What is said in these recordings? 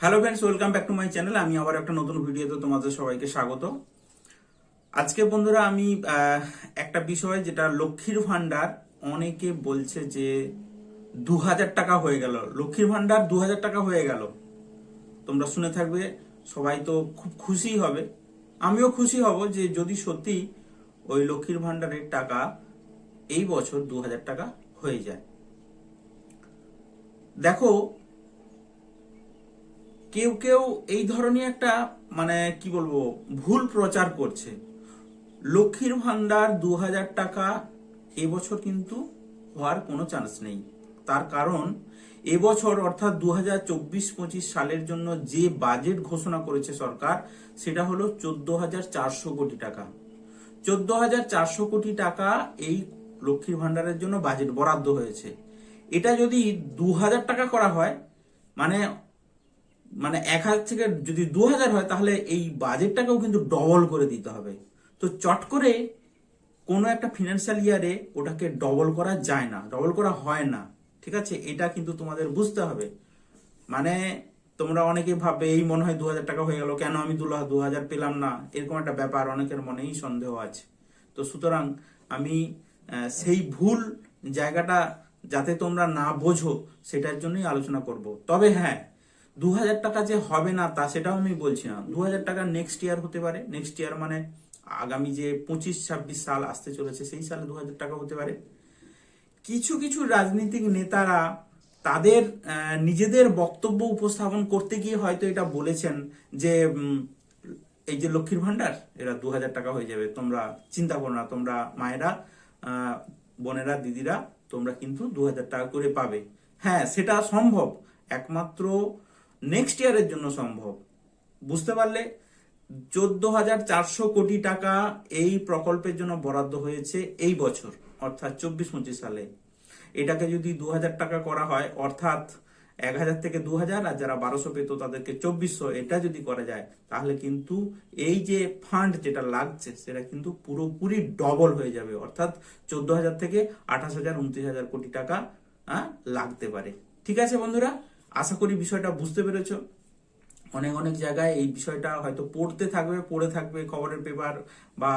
Hello friends welcome back to my channel আমি আবার একটা নতুন ভিডিওতে তোমাদের সবাইকে স্বাগত। আজকে বন্ধুরা আমি একটা বিষয় যেটা লক্ষ্মীর ভান্ডার অনেকে বলছে যে দু হাজার টাকা হয়ে গেল। লক্ষ্মীর ভান্ডার দু হাজার টাকা হয়ে গেল। তোমরা শুনে থাকবে, সবাই তো খুব খুশি হবে। আমিও খুশি হব যে যদি সত্যি ওই লক্ষ্মীর ভান্ডারের টাকা এই বছর দু হাজার টাকা হয়ে যায়। দেখো কেউ কেউ এই ধরনের একটা মানে কি বলব, ভুল প্রচার করছে। লক্ষ্মীর ভান্ডার দু হাজার টাকা এবছর কিন্তু হওয়ার কোনো চান্স নেই। তার কারণ, এবছর অর্থাৎ দু হাজার চব্বিশ পঁচিশ সালের জন্য যে বাজেট ঘোষণা করেছে সরকার, সেটা হলো চোদ্দ হাজার চারশো কোটি টাকা। চোদ্দ হাজার চারশো কোটি টাকা এই লক্ষ্মীর ভান্ডারের জন্য বাজেট বরাদ্দ হয়েছে। এটা যদি দু হাজার টাকা করা হয় মানে মানে এক হাজার থেকে যদি দু হাজার হয়, তাহলে এই বাজেটটাকেও কিন্তু ডবল করে দিতে হবে। তো চট করে কোনো একটা ফিনান্সিয়াল ইয়ারে ওটাকে ডবল করা যায় না ডবল করা হয় না। ঠিক আছে? এটা কিন্তু তোমাদের বুঝতে হবে। মানে তোমরা অনেকে ভাববে, এই মনে হয় দু হাজার টাকা হয়ে গেল, কেন আমি দু হাজার পেলাম না? এরকম একটা ব্যাপার অনেকের মনেই সন্দেহ আছে। তো সুতরাং আমি সেই ভুল জায়গাটা যাতে তোমরা না বোঝো, সেটার জন্যই আলোচনা করব। তবে হ্যাঁ দু হাজার টাকা যে হবে না তা সেটাও আমি বলছি না। দু হাজার টাকা নেক্সট ইয়ার হতে পারে। নেক্সট ইয়ার মানে আগামী যে পঁচিশ, ছাব্বিশ সাল আসতে চলেছে, সেই সালে দু হাজার টাকা হতে পারে। কিছু কিছু রাজনৈতিক নেতারা তাদের নিজেদের বক্তব্য উপস্থাপন করতে গিয়ে হয়তো এটা বলেছেন যে এই যে লক্ষ্মীর ভান্ডার এরা দু হাজার টাকা হয়ে যাবে। তোমরা চিন্তা করো না, তোমরা মায়েরা বোনেরা, দিদিরা, তোমরা কিন্তু দু হাজার টাকা করে পাবে। হ্যাঁ সেটা সম্ভব। একমাত্র নেক্সট ইয়ারের জন্য সম্ভব। বুঝতে পারলে চোদ্দ হাজার চারশো কোটি টাকা এই প্রকল্পের জন্য বরাদ্দ হয়েছে এই বছর, অর্থাৎ চব্বিশ পঁচিশ সালে। এটাকে যদি দু হাজার টাকা করা হয়, অর্থাৎ এক হাজার থেকে দু হাজার আর যারা বারোশো পেত তাদেরকে চব্বিশশো, এটা যদি করা যায়, তাহলে কিন্তু এই যে ফান্ড যেটা লাগছে, সেটা কিন্তু পুরোপুরি ডবল হয়ে যাবে, অর্থাৎ চোদ্দ হাজার থেকে আঠাশ হাজার, উনত্রিশ হাজার কোটি টাকা লাগতে পারে। ঠিক আছে বন্ধুরা? আশা করি বিষয়টা বুঝতে পেরেছ। অনেক অনেক জায়গায় এই বিষয়টা হয়তো পড়তে থাকবে, পড়ে থাকবে খবরের পেপার বা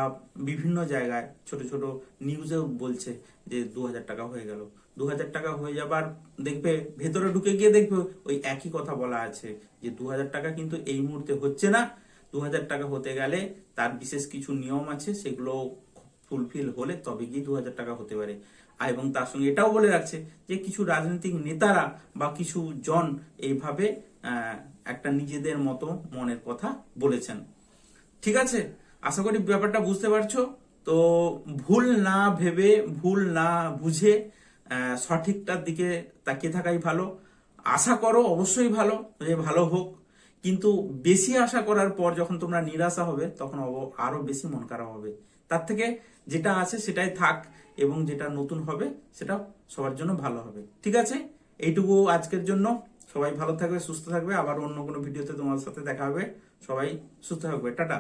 বিভিন্ন জায়গায়। ছোট ছোট নিউজেও বলছে যে দু হাজার টাকা হয়ে গেল। দু হাজার টাকা হয়ে যাবার দেখবে, ভেতরে ঢুকে গিয়ে দেখবে ওই একই কথা বলা আছে যে দু হাজার টাকা কিন্তু এই মুহূর্তে হচ্ছে না। দু হাজার টাকা হতে গেলে তার বিশেষ কিছু নিয়ম আছে, সেগুলো ফুলফিল হলে তবে গিয়ে দু হাজার টাকা হতে পারে। এবং তার সঙ্গে এটাও বলে রাখছে যে কিছু রাজনৈতিক নেতারা বা কিছু জন এইভাবে একটা নিজেদের মতো মনের কথা বলেছেন। ঠিক আছে? আশা করি ব্যাপারটা বুঝতে পারছ। তো ভুল না ভেবে, ভুল না বুঝে সঠিকটার দিকে তাকিয়ে থাকাই ভালো। আশা করো অবশ্যই ভালো, যে ভালো হোক। কিন্তু বেশি আশা করার পর যখন তোমরা নিরাশা হবে, তখন অব- আরও বেশি মন খারাপ হবে। তার থেকে যেটা আছে সেটাই থাক এবং যেটা নতুন হবে সেটা সবার জন্য ভালো হবে। ঠিক আছে? এইটুকু আজকের জন্য। সবাই ভালো থাকবে, সুস্থ থাকবে। আবার অন্য কোনো ভিডিওতে তোমার সাথে দেখা হবে। সবাই সুস্থ থাকবে। টাটা।